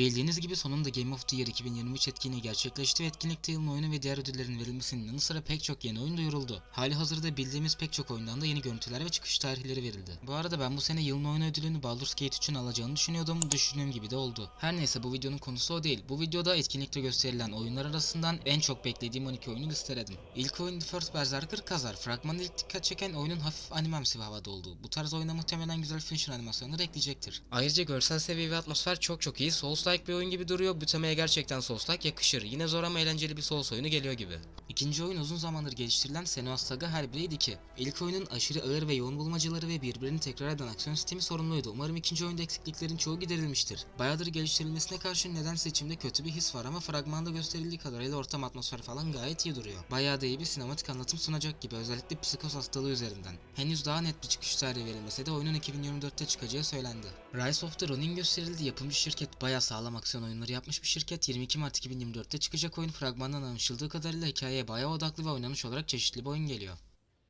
Bildiğiniz gibi sonunda Game of the Year 2023 etkinliği gerçekleşti ve etkinlikte yılın oyunu ve diğer ödüllerin verilmesinin yanı sıra pek çok yeni oyun duyuruldu. Hali hazırda bildiğimiz pek çok oyundan da yeni görüntüler ve çıkış tarihleri verildi. Bu arada ben bu sene yılın oyunu ödülünü Baldur's Gate 3'ün alacağını düşünüyordum, düşündüğüm gibi de oldu. Her neyse bu videonun konusu o değil. Bu videoda etkinlikte gösterilen oyunlar arasından en çok beklediğim 12 oyunu listeledim. İlk oyun The First Berserker Kazar. Fragmanda ilk dikkat çeken oyunun hafif animemsi bir havada olduğu. Bu tarz oyuna muhtemelen güzel finisher animasyonları ekleyecektir. Ayrıca görsel seviye ve atmosfer çok çok iyi. Souls-like bir oyun gibi duruyor. Bu temaya gerçekten Souls-like yakışır. Yine zor ama eğlenceli bir Souls oyunu geliyor gibi. İkinci oyun uzun zamandır geliştirilen Senua's Saga Hellblade 2. İlk oyunun aşırı ağır ve yoğun bulmacaları ve birbirini tekrar eden aksiyon sistemi sorumluydu. Umarım ikinci oyunda eksikliklerin çoğu giderilmiştir. Bayağıdır geliştirilmesine karşın nedense içimde kötü bir his var ama fragmanda gösterildiği kadarıyla ortam atmosfer falan gayet iyi duruyor. Bayağı da iyi bir sinematik anlatım sunacak gibi özellikle psikos hastalığı üzerinden. Henüz daha net bir çıkış tarihi verilmese de oyunun 2024'te çıkacağı söylendi. Rise of the Ronin gösterildi. Yapımcı şirket bayağı sağlam aksiyon oyunları yapmış bir şirket. 22 Mart 2024'te çıkacak oyun fragmandan anlaşıldığı kadarıyla hikayeye bayağı odaklı ve oynanış olarak çeşitli bir oyun geliyor.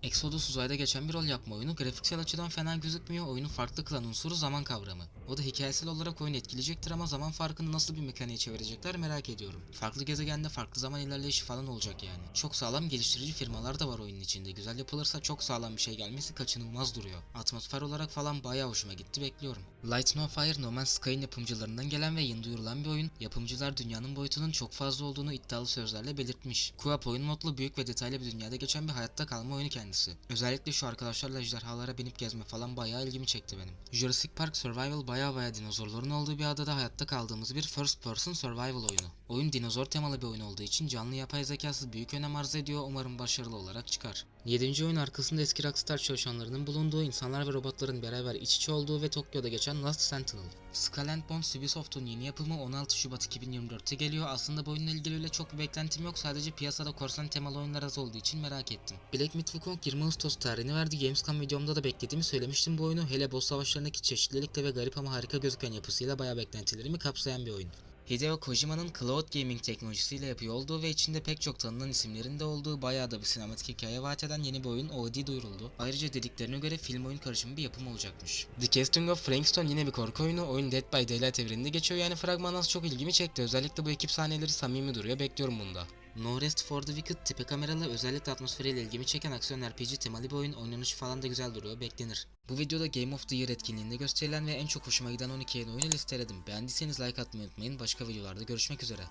Exodus uzayda geçen bir rol yapma oyunu grafiksel açıdan fena gözükmüyor. Oyunu farklı kılan unsuru zaman kavramı. O da hikayesel olarak oyunu etkileyecektir ama zaman farkını nasıl bir mekaniğe çevirecekler merak ediyorum. Farklı gezegende farklı zaman ilerleyişi falan olacak yani. Çok sağlam geliştirici firmalar da var oyunun içinde. Güzel yapılırsa çok sağlam bir şey gelmesi kaçınılmaz duruyor. Atmosfer olarak falan bayağı hoşuma gitti bekliyorum. Light No Fire No Man's Sky'ın yapımcılarından gelen ve yeni duyurulan bir oyun. Yapımcılar dünyanın boyutunun çok fazla olduğunu iddialı sözlerle belirtmiş. Co-op oyun modlu büyük ve detaylı bir dünyada geçen bir hayatta kalma oyunu kendisi. Özellikle şu arkadaşlarla ejderhalara binip gezme falan bayağı ilgimi çekti benim. Jurassic Park Survival baya baya dinozorların olduğu bir adada hayatta kaldığımız bir first person survival oyunu. Oyun dinozor temalı bir oyun olduğu için canlı yapay zekası büyük önem arz ediyor umarım başarılı olarak çıkar. 7. oyun arkasında eski Rockstar çalışanlarının bulunduğu insanlar ve robotların beraber iç içe olduğu ve Tokyo'da geçen Last Sentinel. Skull and Bones Ubisoft'un yeni yapımı 16 Şubat 2024'te geliyor. Aslında bu oyunla ilgili öyle çok bir beklentim yok. Sadece piyasada korsan temalı oyunlar az olduğu için merak ettim. Black Myth Wukong 20 Ağustos tarihini verdi. Gamescom videomda da beklediğimi söylemiştim bu oyunu. Hele boss savaşlarındaki çeşitlilikte ve garip ama harika gözüken yapısıyla bayağı beklentilerimi kapsayan bir oyun. Hideo Kojima'nın Cloud Gaming teknolojisiyle yapıyor olduğu ve içinde pek çok tanınan isimlerin de olduğu bayağı da bir sinematik hikaye vaat eden yeni bir oyun OD duyuruldu. Ayrıca dediklerine göre film oyun karışımı bir yapım olacakmış. The Casting of Frankenstein yine bir korku oyunu. Oyun Dead by Daylight evreninde geçiyor yani fragman az çok ilgimi çekti. Özellikle bu ekip sahneleri samimi duruyor. Bekliyorum bunu da. No Rest for the Wicked tipe kameralı özellikle atmosferiyle ilgimi çeken aksiyon RPG temalı bir oyun oynanışı falan da güzel duruyor beklenir. Bu videoda Game of the Year etkinliğinde gösterilen ve en çok hoşuma giden 12 yeni oyunu listeledim. Beğendiyseniz like atmayı unutmayın. Başka videolarda görüşmek üzere.